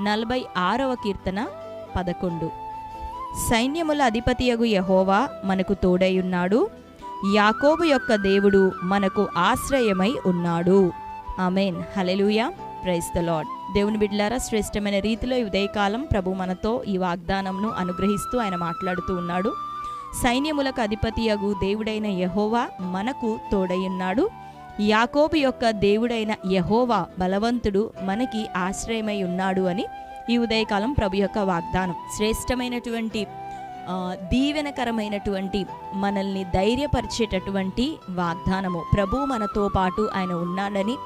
నలభై ఆరవ కీర్తన పదకొండు. సైన్యముల అధిపతియగు యహోవా మనకు తోడైయున్నాడు. యాకోబు యొక్క దేవుడు మనకు ఆశ్రయమై ఉన్నాడు. Amen. Hallelujah praise the lord దేవుని బిడ్లారా శ్రేష్టమైన రీతిలో ఈ ఉదయకాలం ప్రభు మనతో ఈ వాగ్దానంను అనుగ్రహిస్తూ ఆయన మాట్లాడుతూ ఉన్నాడు. సైన్యములకు అధిపతియగు దేవుడైన యహోవా మనకు తోడై ఉన్నాడు యాకోబు యొక్క దేవుడైన యహోవా బలవంతుడు మనకి ఆశ్రయమై ఉన్నాడు అని ఈ ఉదయకాలం ప్రభు యొక్క వాగ్దానం. శ్రేష్టమైనటువంటి దీవెనకరమైనటువంటి మనల్ని ధైర్యపరిచేటటువంటి వాగ్దానము. ప్రభు మనతో పాటు ఆయన ఉన్నాడని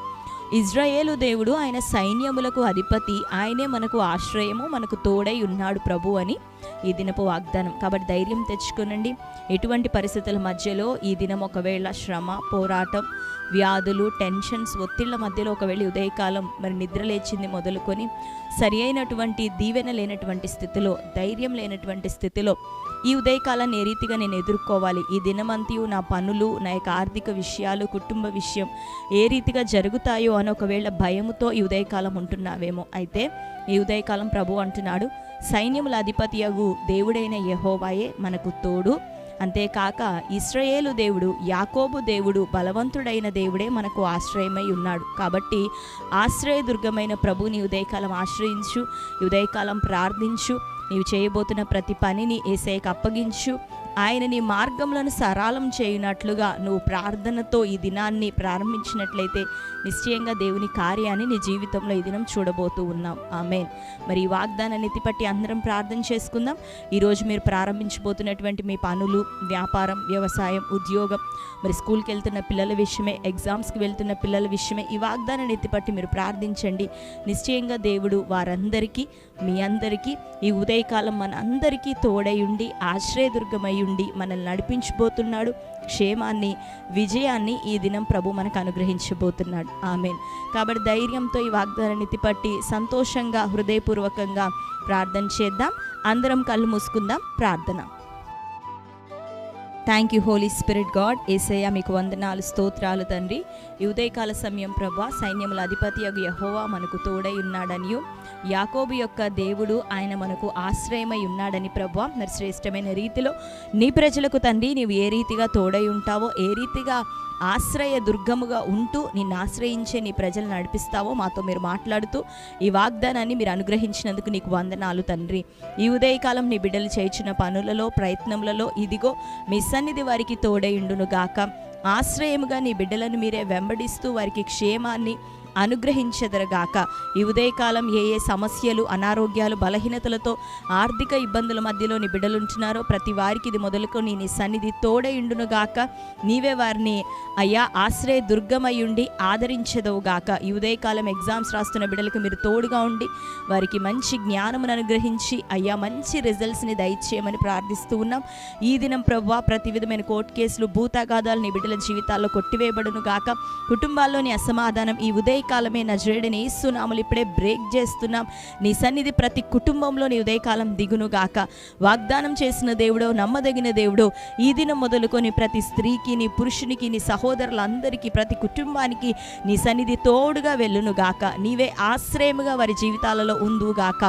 ఇజ్రాయేలు దేవుడు ఆయన సైన్యములకు అధిపతి ఆయనే మనకు ఆశ్రయము మనకు తోడై ఉన్నాడు ప్రభు అని ఈ దినపు వాగ్దానం. కాబట్టి ధైర్యం తెచ్చుకోనండి. ఎటువంటి పరిస్థితుల మధ్యలో ఈ దినం ఒకవేళ శ్రమ పోరాటం వ్యాధులు టెన్షన్స్ ఒత్తిళ్ళ మధ్యలో ఒకవేళ ఉదయకాలం మరి నిద్ర లేచింది మొదలుకొని సరి అయినటువంటి దీవెన లేనటువంటి స్థితిలో ధైర్యం లేనటువంటి స్థితిలో ఈ ఉదయకాలాన్ని ఏ రీతిగా నేను ఎదుర్కోవాలి? ఈ దినమంతయు నా పనులు నా యొక్క ఆర్థిక విషయాలు కుటుంబ విషయం ఏ రీతిగా జరుగుతాయో అని ఒకవేళ భయముతో ఈ ఉదయకాలం ఉంటున్నావేమో. అయితే ఈ ఉదయకాలం ప్రభు అంటున్నాడు సైన్యముల అధిపతియగు దేవుడైన యహోవాయే మనకు తోడు. అంతేకాక ఇస్రయేలు దేవుడు యాకోబు దేవుడు బలవంతుడైన దేవుడే మనకు ఆశ్రయమై ఉన్నాడు. కాబట్టి ఆశ్రయదుర్గమైన ప్రభుని ఉదయకాలం ఆశ్రయించు ఉదయకాలం ప్రార్థించు. నీవు చేయబోతున్న ప్రతి పనిని ఏసైకి అప్పగించు. ఆయన నీ మార్గములను సరళం చేయునట్లుగా నువ్వు ప్రార్థనతో ఈ దినాన్ని ప్రారంభించినట్లయితే నిశ్చయంగా దేవుని కార్యాన్ని నీ జీవితంలో ఈ దినం చూడబోతూ ఉన్నాం. ఆమె మరి ఈ వాగ్దానాన్ని ఎత్తిపట్టి అందరం ప్రార్థన చేసుకుందాం. ఈరోజు మీరు ప్రారంభించబోతున్నటువంటి మీ పనులు వ్యాపారం వ్యవసాయం ఉద్యోగం మరి స్కూల్కి వెళ్తున్న పిల్లల విషయమే ఎగ్జామ్స్కి వెళ్తున్న పిల్లల విషయమే ఈ వాగ్దానాన్ని ఎత్తిపట్టి మీరు ప్రార్థించండి. నిశ్చయంగా దేవుడు వారందరికీ మీ అందరికీ ఈ ఉదయకాలం మన అందరికీ తోడై ఉండి ఆశ్రయదుర్గమై ఉండి మనల్ని నడిపించబోతున్నాడు. క్షేమాన్ని విజయాన్ని ఈ దినం ప్రభు మనకు అనుగ్రహించబోతున్నాడు. ఆమెన్. కాబట్టి ధైర్యంతో ఈ వాగ్దానాన్ని పట్టి సంతోషంగా హృదయపూర్వకంగా ప్రార్థన చేద్దాం. అందరం కళ్ళు మూసుకుందాం. ప్రార్థన. Thank you holy spirit God Yesayya మీకు వందనాలు స్తోత్రాలు తండ్రి. ఈ ఉదయకాల సమయం ప్రభా సైన్యముల అధిపతి యొక్క యహోవా మనకు తోడై ఉన్నాడనియు. యాకోబు యొక్క దేవుడు ఆయన మనకు ఆశ్రయమై ఉన్నాడని ప్రభా మరి శ్రేష్టమైన రీతిలో నీ ప్రజలకు తండ్రి నీవు ఏ రీతిగా తోడై ఉంటావో ఏ రీతిగా ఆశ్రయ దుర్గముగా ఉంటూ నిన్ను ఆశ్రయించే నీ ప్రజలు నడిపిస్తావో మాతో మీరు మాట్లాడుతూ ఈ వాగ్దానాన్ని మీరు అనుగ్రహించినందుకు నీకు వందనాలు తండ్రి. ఈ ఉదయకాలం నీ బిడ్డలు చేయించిన పనులలో ప్రయత్నములలో ఇదిగో మీ సన్నిధి వారికి తోడైండును గాక ఆశ్రయముగా నీ బిడ్డలను మీరే వెంబడిస్తూ వారికి క్షేమాన్ని అనుగ్రహించెదరగాక. ఈ ఉదయకాలం ఏ ఏ సమస్యలు అనారోగ్యాలు బలహీనతలతో ఆర్థిక ఇబ్బందుల మధ్యలో నీ బిడ్డలుంటున్నారో ప్రతి వారికి ఇది మొదలుకొని నీ సన్నిధి తోడయుండునుగాక. నీవే వారిని అయ్యా ఆశ్రయ దుర్గమయ్యుండి ఆదరించదవుగాక. ఈ ఉదయకాలం ఎగ్జామ్స్ రాస్తున్న బిడ్డలకు మీరు తోడుగా ఉండి వారికి మంచి జ్ఞానమును అనుగ్రహించి అయ్యా మంచి రిజల్ట్స్ని దయచేయమని ప్రార్థిస్తూ ఉన్నాం. ఈ దినం ప్రభా ప్రతి విధమైన కోర్టు కేసులు భూతాగాదాలు నీ బిడ్డల జీవితాల్లో కొట్టివేయబడును గాక కుటుంబాల్లోని అసమాధానం ఈ ఉదయ ఉదయకాలమే నజరేడని ఇస్తున్నాములు ఇప్పుడే బ్రేక్ చేస్తున్నాం. నీ సన్నిధి ప్రతి కుటుంబంలో నీ ఉదయకాలం దిగును గాక. వాగ్దానం చేసిన దేవుడో నమ్మదగిన దేవుడో ఈ దినం మొదలుకొని ప్రతి స్త్రీకి నీ పురుషునికి నీ సహోదరులందరికీ ప్రతి కుటుంబానికి నీ సన్నిధి తోడుగా వెళ్ళును గాక. నీవే ఆశ్రయముగా వారి జీవితాలలో ఉందుగాక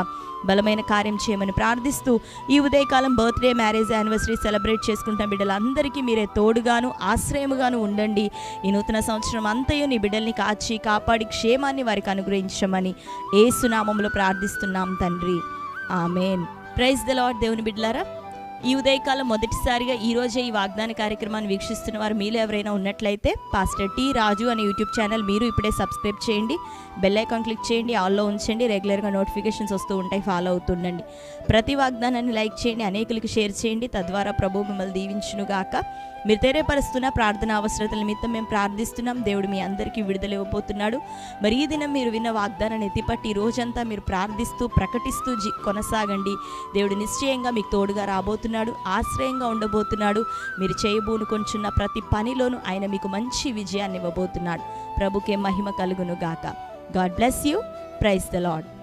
బలమైన కార్యం చేయమని ప్రార్థిస్తూ ఈ ఉదయకాలం బర్త్డే మ్యారేజ్ యానివర్సరీ సెలబ్రేట్ చేసుకుంటున్న బిడ్డలందరికీ మీరే తోడుగాను ఆశ్రయముగాను ఉండండి. ఈ నూతన సంవత్సరం అంతయు నీ బిడ్డల్ని కాచి కాపాడి క్షేమాన్ని వారికి అనుగ్రహించమని ఏ సునామంలో ప్రార్థిస్తున్నాం తండ్రి. ఆమెన్. ప్రైజ్ ద లాడ్ దేవుని బిడ్డలారా. ఈ ఉదయకాలం మొదటిసారిగా ఈరోజే ఈ వాగ్దాన కార్యక్రమాన్ని వీక్షిస్తున్న వారు మీలో ఎవరైనా ఉన్నట్లయితే పాస్టర్ టీ రాజు అనే యూట్యూబ్ ఛానల్ మీరు ఇప్పుడే సబ్స్క్రైబ్ చేయండి. బెల్ ఐకాన్ క్లిక్ చేయండి. ఆల్లో ఉంచండి. రెగ్యులర్గా నోటిఫికేషన్స్ వస్తూ ఉంటాయి. ఫాలో అవుతుండండి. ప్రతి వాగ్దానాన్ని లైక్ చేయండి. అనేకులకు షేర్ చేయండి. తద్వారా ప్రభు మిమ్మల్ని దీవించునుగాక. మీరు తెలియపరుస్తున్న ప్రార్థన అవసరతల నిమిత్తం మేము ప్రార్థిస్తున్నాం. దేవుడు మీ అందరికీ విడుదల ఇవ్వబోతున్నాడు. మరి ఈ దినం మీరు విన్న వాగ్దానాన్ని ఎత్తిపట్టి రోజంతా మీరు ప్రార్థిస్తూ ప్రకటిస్తూ జీ కొనసాగండి. దేవుడు నిశ్చయంగా మీకు తోడుగా రాబోతున్నాడు ఆశ్రయంగా ఉండబోతున్నాడు. మీరు చేయబోనుకొంచున్న ప్రతి పనిలోనూ ఆయన మీకు మంచి విజయాన్ని ఇవ్వబోతున్నాడు. ప్రభుకే మహిమ కలుగును గాక God bless you. Praise the lord